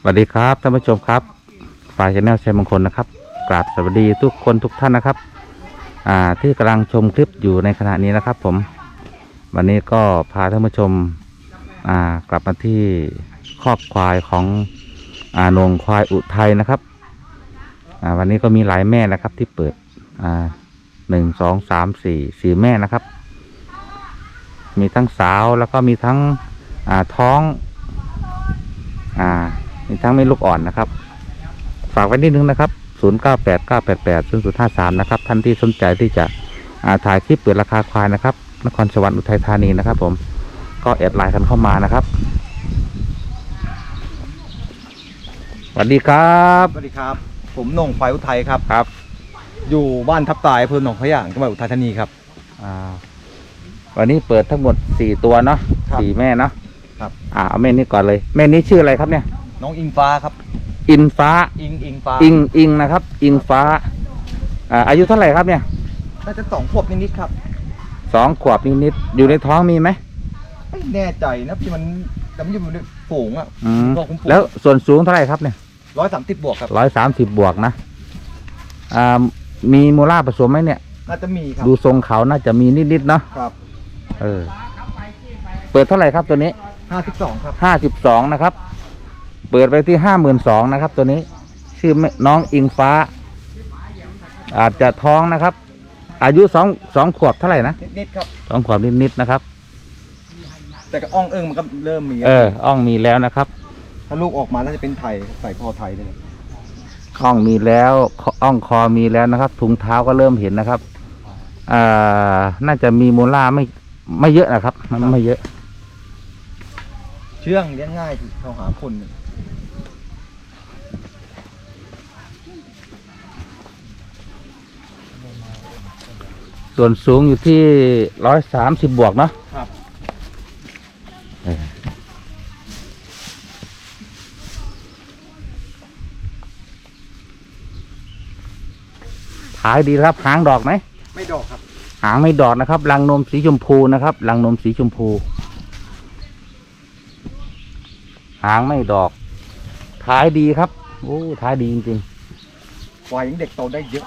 สวัสดีครับท่านผู้ชมครับฝ่ายชแนลชัยมงคลนะครับกราบสวัสดีทุกคนทุกท่านนะครับ อ่าที่กำลังชมคลิปอยู่ในขณะนี้นะครับ ผม วันนี้ก็พาท่านผู้ชม อ่ากลับมาที่คอกควายของอ่าหนงควายอุทัยนะครับ อ่าวันนี้ก็มีหลายแม่นะครับที่เปิด อ่าหนึ่งสองสามสี่สี่แม่นะครับ มีทั้งสาวแล้วก็มีทั้งอ่าท้อง อ่ามีทั้งไม่ลูกอ่อนนะครับ ฝากไว้นิดนึงนะครับ 0 9 8 9 8 8 0 0 5 3 นะครับ ท่านที่สนใจที่จะอ่าถ่ายคลิปเปิดราคาควายนะครับ นครสวรรค์อุทัยธานีนะครับ ผม ก็แอดไลน์กันเข้ามานะครับสวัสดีครับ สวัสดีครับ ผมโหน่งควายอุทัยครับ ครับ อยู่บ้านทับตายอำเภอหนองขยางจังหวัดอุทัยธานีครับ อ่า วันนี้เปิดทั้งหมด4ตัวเนาะครับสี่แม่เนาะ ครับ อ่าเอาแม่นี้ก่อนเลย แม่นี้ชื่ออะไรครับเนี่ย น้องอิงฟ้าครับ อินฟ้า อิงอิงฟ้าอิงอิงนะครับ อิงฟ้า อ่าอายุเท่าไหร่ครับเนี่ย น่าจะสองขวบนิดๆครับ สองขวบนิดๆอยู่ในท้องมีไหมไม่แน่ใจนะพี่มันแต่มันอยู่ในฝูงอะอืมก็คุ้มๆแล้วส่วนสูงเท่าไหร่ครับเนี่ยร้อยสามสิบบวกครับ ร้อยสามสิบบวกนะ อ่า มีโมล่าผสมไหมเนี่ย น่าจะมีครับ ดูทรงเขาน่าจะมีนิดๆเนาะ ครับ เออ เปิดเท่าไหร่ครับตัวนี้ ห้าสิบสองครับห้าสิบสองนะครับ เปิดไปที่ห้าหมื่นสองนะครับ ตัวนี้ ชื่อแม่น้องอิงฟ้า อาจจะท้องนะครับ อายุสองสองขวบเท่าไหร่นะนิดๆครับ สองขวบนิดๆนะครับ แต่ก็อ่องเอิงมันก็เริ่มมีเอออ่องมีแล้วนะครับ ถ้าลูกออกมาน่าจะเป็นไทยใส่คอไทยเลยอ่องมีแล้วคอ่องคอมีแล้วนะครับถุงเท้าก็เริ่มเห็นนะครับอ่าน่าจะมีโมล่าไม่ไม่เยอะนะครับ มันไม่เยอะ เชื่องเลี้ยงง่ายที่เขาหาคนเนี่ยส่วนสูงอยู่ที่ร้อยสามสิบบวกเนาะครับเออขายดีครับหางดอกไหมไม่ดอกครับ หางไม่ดอกนะครับรังนมสีชมพูนะครับรังนมสีชมพู หางไม่ดอก ท้ายดีครับ โอ้ ท้ายดีจริงๆ ควายยังเด็กโตได้เยอะ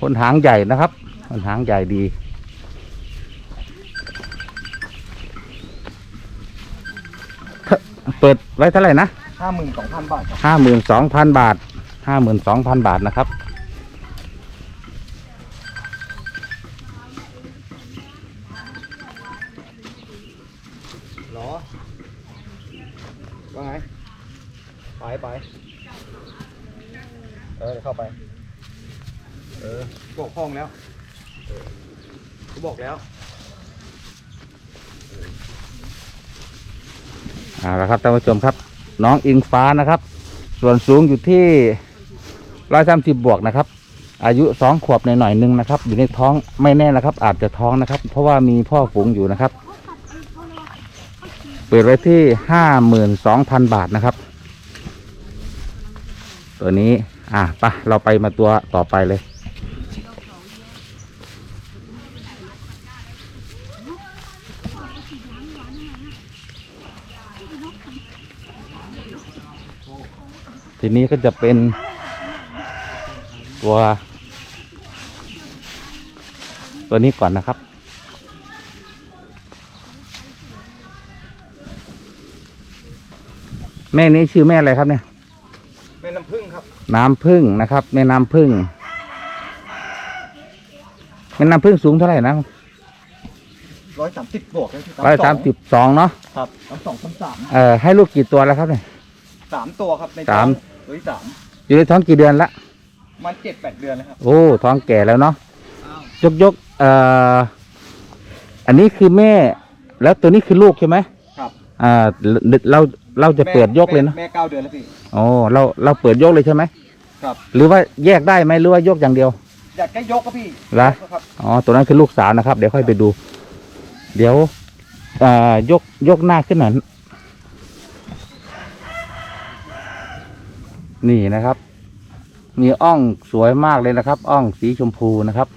ครับเนี่ยๆคนหางใหญ่นะครับคนหางใหญ่ดี เปิดไว้เท่าไหร่นะห้าหมื่นสองพันบาทครับห้าหมื่นสองพันบาทห้าหมื่นสองพันบาทนะครับหรอว่าไง ไปไป เออเดี๋ยวเข้าไป เออบอกห้องแล้วเออกูบอกแล้วเอาละครับท่านผู้ชมครับ น้องอิงฟ้านะครับ ส่วนสูงอยู่ที่ร้อยสามสิบบวกนะครับ อายุสองขวบหน่อยๆหนึ่งนะครับ อยู่ในท้องไม่แน่นะครับ อาจจะท้องนะครับ เพราะว่ามีพ่อฝูงอยู่นะครับเปิดไว้ที่ห้าหมื่นสองพันบาทนะครับ ตัวนี้ อะปะเราไปมาตัวต่อไปเลย นี้ก็จะเป็นตัว ตัวนี้ก่อนนะครับ แม่นี้ชื่อแม่อะไรครับเนี่ยแม่น้ำผึ้งครับ น้ำพึ่งนะครับ แม่น้ำพึ่งแม่น้ำพึ่งสูงเท่าไหร่นะร้อยสามสิบบวกแล้วที่ร้อยสามสิบสองเนาะครับสามสองสามสามเอ่อให้ลูกกี่ตัวแล้วครับเนี่ยสามตัวครับในสาม ตัวที่สามอยู่ในท้องกี่เดือนละมันเจ็ดแปดเดือนแล้วครับ โอ้ท้องแก่แล้วเนาะยกยกเอ่ออันนี้คือแม่ แล้วตัวนี้คือลูกใช่ไหมครับอ่าเราเราจะเปิดยกเลยเนาะแม่เก้าเดือนแล้วพี่โอ้เราเราเปิดยกเลยใช่ไหมครับ หรือว่าแยกได้ไหมหรือว่ายกอย่างเดียวอยากแค่ยกครับพี่ละยกครับอ๋อตัวนั้นคือลูกสาวนะครับ เดี๋ยวค่อยไปดู เดี๋ยวเอ่อยกยกหน้าขึ้นหน่อย นี่นะครับ มีอ่องสวยมากเลยนะครับ อ่องสีชมพูนะครับ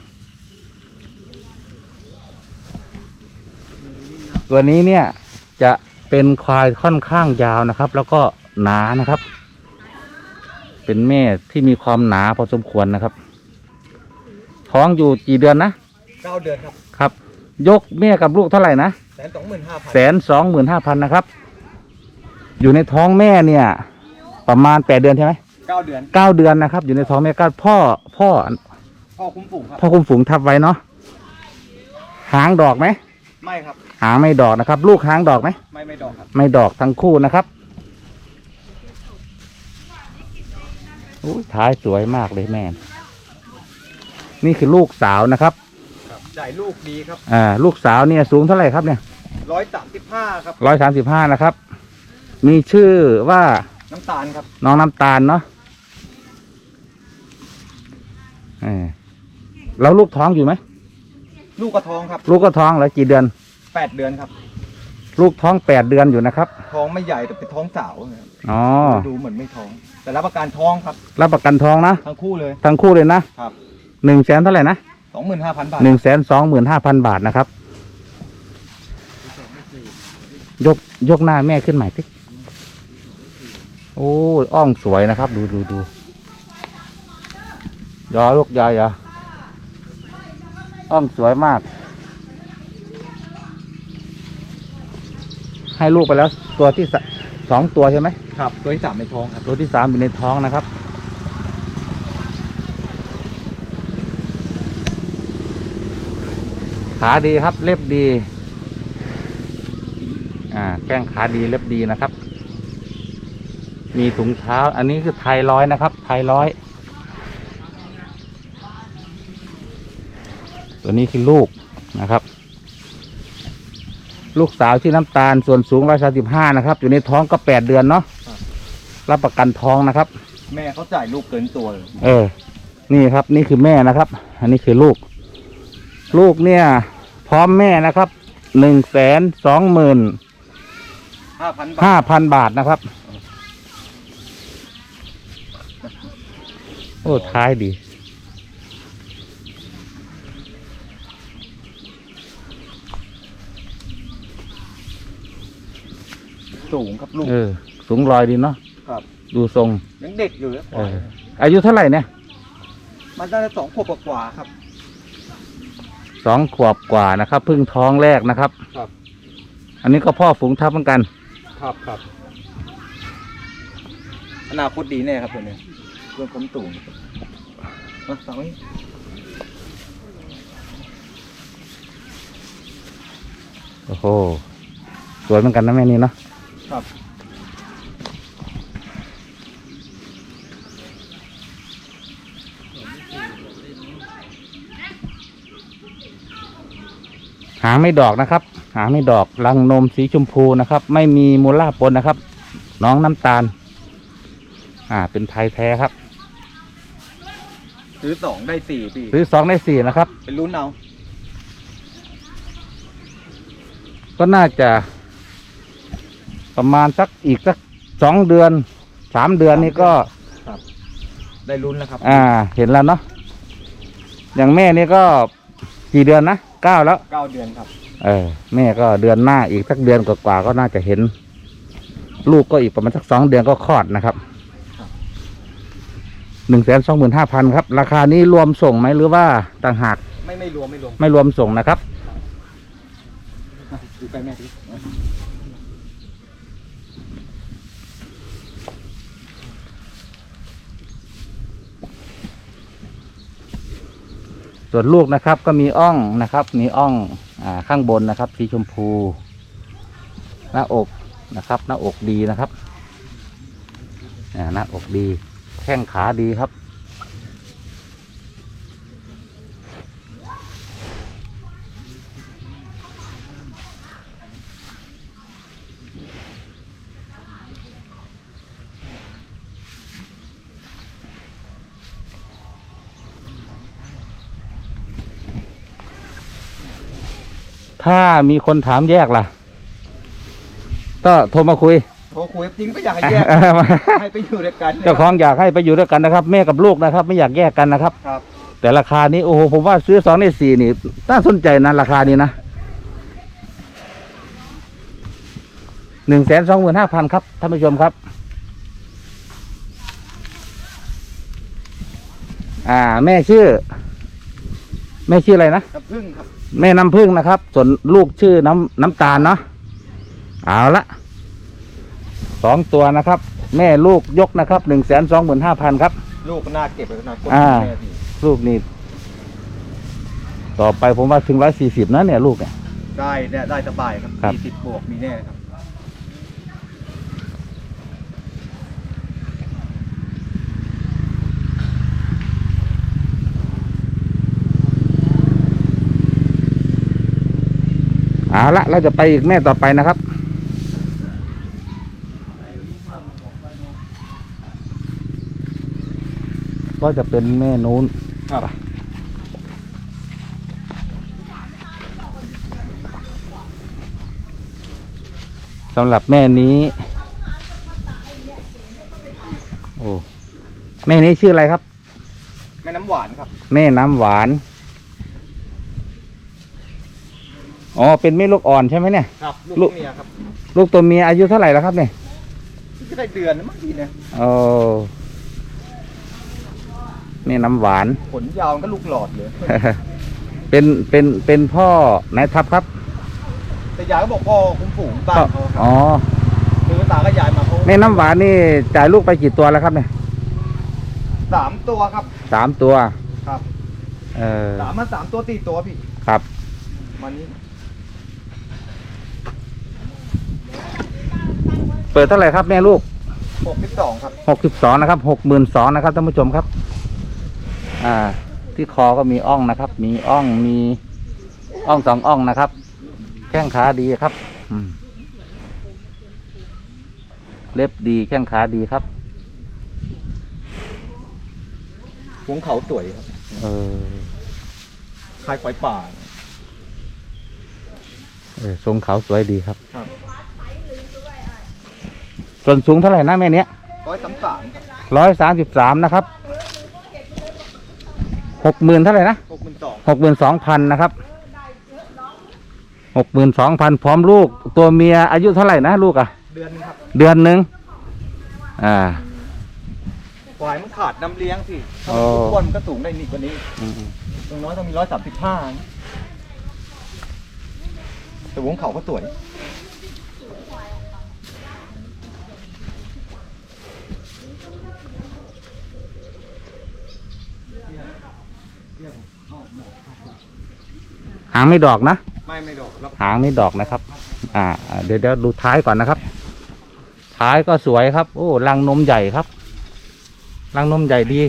ตัวนี้เนี่ยจะเป็นควายค่อนข้างยาวนะครับ แล้วก็หนานะครับ เป็นแม่ที่มีความหนาพอสมควรนะครับ ท้องอยู่กี่เดือนนะเก้าเดือนครับครับ ยกแม่กับลูกเท่าไหร่นะแสนสองหมื่นห้าพันแสนสองหมื่นห้าพันนะครับ อยู่ในท้องแม่เนี่ย ประมาณแปดเดือนใช่ไหมเก้าเดือนเก้าเดือนนะครับ อยู่ในท้องแม่ก็พ่อพ่อ พ่อคุ้มฝูงครับพ่อคุมฝูงทับไว้เนาะหางดอกไหมไม่ครับหางไม่ดอกนะครับ ลูกหางดอกไหมไม่ไม่ดอกครับไม่ดอกทั้งคู่นะครับอุ้ยท้ายสวยมากเลยแม่ นี่คือลูกสาวนะครับครับจ่ายลูกดีครับอ่าลูกสาวเนี่ยสูงเท่าไหร่ครับเนี่ยร้อยสามสิบห้าครับร้อยสามสิบห้านะครับ มีชื่อว่า น้ำตาลครับ น้องน้ำตาลเนาะเออแล้วลูกท้องอยู่ไหม ลูกกระทองครับลูกก็ท้องแล้วกี่เดือน แปดเดือนครับ ลูกท้องแปดเดือนอยู่นะครับ ท้องไม่ใหญ่แต่เป็นท้องสาวนะครับอ๋อ ดูเหมือนไม่ท้อง แต่รับประกันท้องครับ รับประกันท้องนะ ทั้งคู่เลยทั้งคู่เลยนะครับหนึ่งแสนเท่าไหร่นะสองหมื่นห้าพันบาทหนึ่งแสนสองหมื่นห้าพันบาทนะครับ ยกยกหน้าแม่ขึ้นใหม่สิ โอ้ยอ่องสวยนะครับ ดูดูดูยอลูกยอยอะอ่องสวยมาก ให้ลูกไปแล้ว ตัวที่สสองตัวใช่ไหมครับ ตัวที่สามในท้องครับ ตัวที่สามอยู่ในท้องนะครับ ขาดีครับ เล็บดี อ่าแข้งขาดีเล็บดีนะครับ มีถุงเท้า อันนี้คือไทยร้อยนะครับ ไทยร้อย ตัวนี้คือลูกนะครับ ลูกสาวชื่อน้ำตาลส่วนสูงร้อยสาสิบห้านะครับ อยู่ในท้องก็แปดเดือนเนาะรับประกันท้องนะครับ แม่เขาจ่ายลูกเกินตัวเลยเออ นี่ครับ นี่คือแม่นะครับ อันนี้คือลูก ลูกเนี่ย พร้อมแม่นะครับหนึ่งแสนสองหมื่นห้าพันบาทห้าพันบาทนะครับ โอ้ ท้ายดี สูงครับลูก เออ สูงลอยดีเนาะครับ ดูทรง ยังเด็กอยู่เลยเออ อายุเท่าไหร่เนี่ย มันได้สองขวบกว่าๆครับ สองขวบกว่านะครับเพิ่งท้องแรกนะครับ ครับ อันนี้ก็พ่อฝูงทับเหมือนกัน ครับครับอนาคตดีแน่ครับตัวเนี้ย เรื่องผมตูงมาสองนี้โอ้โห สวยเหมือนกันนะแม่นี่เนาะ ครับหางไม่ดอกนะครับ หางไม่ดอกรังนมสีชมพูนะครับ ไม่มีมูลล่าปนนะครับ น้องน้ำตาล อ่า เป็นไทยแท้ครับ ซื้อสองได้สี่ปีซื้อสองได้สี่นะครับ เป็นรุ่นเอาก็น่าจะ ประมาณสักอีกสักสองเดือนสามเดือนนี้ก็ได้รุ่นแล้วครับ อ่า เห็นแล้วเนาะอย่างแม่นี่ก็กี่เดือนนะเก้าแล้วเก้าเดือนครับ เออ แม่ก็เดือนหน้าอีกสักเดือนกว่าๆก็น่าจะเห็น ลูกก็อีกประมาณสักสองเดือนก็คลอดนะครับครับ หนึ่งแสนสองหมื่นห้าพันครับ ราคานี้รวมส่งไหมหรือว่าต่างหากไม่ไม่รวมไม่รวมไม่รวมส่งนะครับอะดูใกล้แม่ดิส่วนลูกนะครับก็มีอ่องนะครับ มีอ่องอ่าข้างบนนะครับ สีชมพู หน้าอกนะครับ หน้าอกดีนะครับอ่าหน้าอกดี แข้งขาดีครับ ถ้ามีคนถามแยกล่ะ ก็โทรมาคุย โทรคุยจริงก็อยากให้แยกให้ไปอยู่ด้วยกันนี่ยเจ้าของอยากให้ไปอยู่ด้วยกันนะครับ แม่กับลูกนะครับ ไม่อยากแยกกันนะครับ ครับ แต่ราคานี้โอ้โหผมว่าซื้อสองในสี่นี่น่าสนใจนะราคานี้นะหนึ่งแสนสองหมื่นห้าพันครับท่านผู้ชมครับ อ่า แม่ชื่อ แม่ชื่ออะไรนะน้ำผึ้งครับ แม่น้ำพึ่งนะครับ ส่วนลูกชื่อน้ำน้ำตาลเนาะเอาละ สองตัวนะครับ แม่ลูกยกนะครับหนึ่งแสนสองหมื่นห้าพันครับ ลูกก็น่าเก็บเลยนะคนอ่า แม่พี่ลูกนี่ต่อไปผมว่าถึงร้อยสี่สิบนะเนี่ยลูกเนี่ย ได้เนี่ยได้สบายครับครับ สี่สิบบวกมีแน่ครับเอาละเราจะไปอีกแม่ต่อไปนะครับ ก็จะเป็นแม่นู้นครับสำหรับแม่นี้ โอ้ แม่นี้ชื่ออะไรครับ แม่น้ำหวานครับ แม่น้ำหวาน อ๋อ เป็นแม่ลูกอ่อนใช่ไหมเนี่ย ครับ ลูลูกกเมียครับ ลูกตัวเมียอายุเท่าไหร่แล้วครับเนี่ยก็ได้เดือนนะมั้งทีเนี่ย โอ้ แม่น้ำหวานขนยาวมันก็ลูกหลอดเลยเป็นเป็นเป็นพ่อนายทัพครับแต่ยายก็บอกพ่อคุ้มฝูงบ้านเขาครับอ๋อคือตาก็ยายมาเขาแม่น้ำหวานนี่จ่ายลูกไปกี่ตัวแล้วครับเนี่ยสามตัวครับสามตัวครับเออสามมาสามตัวตีตัวพี่ครับมันนี้ เปิดเท่าไหร่ครับแม่ลูกหกสิบสองครับหกสิบสองนะครับหกหมื่นสองนะครับท่านผู้ชมครับ อ่า ที่คอก็มีอ่องนะครับ มีอ่องมีอ่องสองอ่องนะครับ แข้งขาดีครับอืมเล็บดีแข้งขาดีครับหวงเขาสวยครับเออคล้ายควายป่าเออทรงเขาสวยดีครับ ครับส่วนสูงเท่าไหร่นะแม่เนี้ยร้อยสามสามครับร้อยสามสิบสามนะครับ หกหมื่นเท่าไหร่นะหกหมื่นสองหกหมื่นสองพันนะครับหกหมื่นสองพันพร้อมลูก ตัวเมียอายุเท่าไหร่นะลูกอะเดือนนึงครับเดือนหนึ่งอ่าควายมันขาดน้ำเลี้ยงสิถ้าอ๋มันออ้วนมันก็สูงได้นี่กว่านี้อืมตรงน้อยต้องมีร้อยสามสิบห้าแต่วงเขาก็สวย หางไม่ดอกนะ ไม่ไม่ดอกแล้วหางไม่ดอกนะครับอ่าอ่า เดี๋ยวเดี๋ยวดูท้ายก่อนนะครับ ท้ายก็สวยครับ โอ้รังนมใหญ่ครับรังนมใหญ่ดี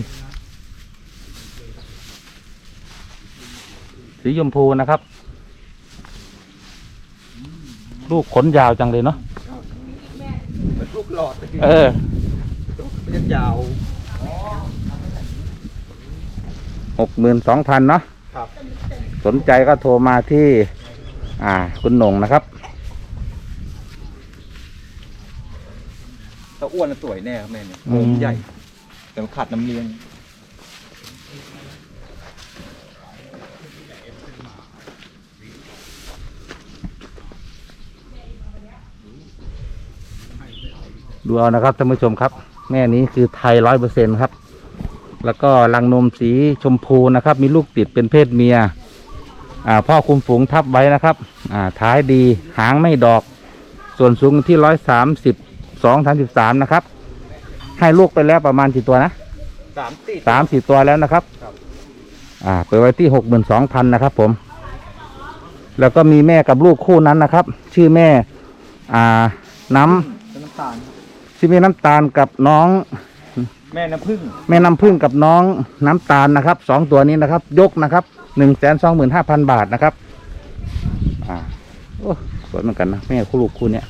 สีชมพูนะครับ ลูกขนยาวจังเลยเนาะเป็นลูกหลอดแต่ที่เออมันยังยาว หกหมื่นสองพันเนาะครับสนใจก็โทรมาที่ อ่า คุณหนงนะครับ ถ้าอ้วนน่ะสวยแน่ครับแม่เนี่ยอืมนมใหญ่ แต่มันขาดน้ำเลี้ยง ดูเอานะครับท่านผู้ชมครับ แม่นี้คือไทยร้อยเปอร์เซ็นครับ แล้วก็รังนมสีชมพูนะครับ มีลูกติดเป็นเพศเมียอ่าพ่อคุมฝูงทับไว้นะครับอ่าท้ายดีหางไม่ดอก ส่วนสูงที่ร้อยสามสิบสองสามสิบสามนะครับ ให้ลูกไปแล้วประมาณกี่ตัวนะสามสี่สามสี่ตัวแล้วนะครับครับอ่าเปิดไว้ที่หกหมื่นสองพันนะครับ ผม แล้วก็มีแม่กับลูกคู่นั้นนะครับ ชื่อแม่ อ่า น้ำเป็นน้ำตาลครับชื่อแม่น้ำตาลกับน้อง แม่น้ำผึ้งแม่น้ำพึ่งกับน้องน้ำตาลนะครับสองตัวนี้นะครับ ยกนะครับหนึ่งแสนสองหมื่นห้าพันบาทนะครับ อ่าโอ้สวยเหมือนกันนะแม่คู่ลูกคู่เนี้ย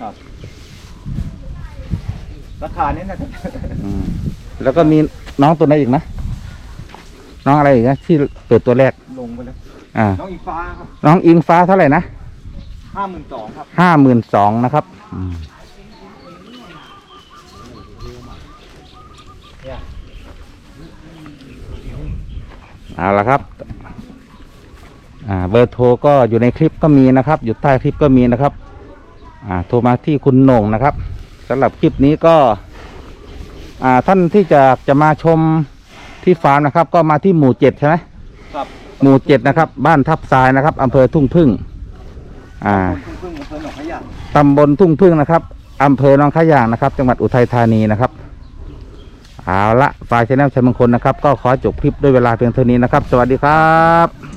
ครับ ราคาเนี้นะอืมแล้วก็มีน้องตัวไหนอีกนะ น้องอะไรอีกนะที่เปิดตัวแรก ลงไปแล้ว อ่า น้องอิงฟ้าครับน้องอิงฟ้าเท่าไหร่นะห้าหมื่นสองครับ ห้าหมื่นสองนะครับอืม เนี่ยเอาละครับอ่าเบอร์โทรก็อยู่ในคลิปก็มีนะครับ อยู่ใต้คลิปก็มีนะครับอ่าโทรมาที่คุณโหน่งนะครับสำหรับคลิปนี้ก็อ่าท่านที่จะจะมาชมที่ฟาร์มนะครับ ก็มาที่หมู่เจ็ดใช่ไหมครับหมู่เจ็ดนะครับ บ้านทับทรายนะครับอำเภอทุ่งพึ่งอ่าคนพึ่งพึ่งอำเภอหนองขยะตำบลทุ่งพึ่งนะครับอำเภอหนองขยางนะครับ จังหวัดอุทัยธานีนะครับ เอาละฝ่ายชแนลชัยมงคลนะครับ ก็ขอจบคลิปด้วยเวลาเพียงเท่านี้นะครับ สวัสดีครับ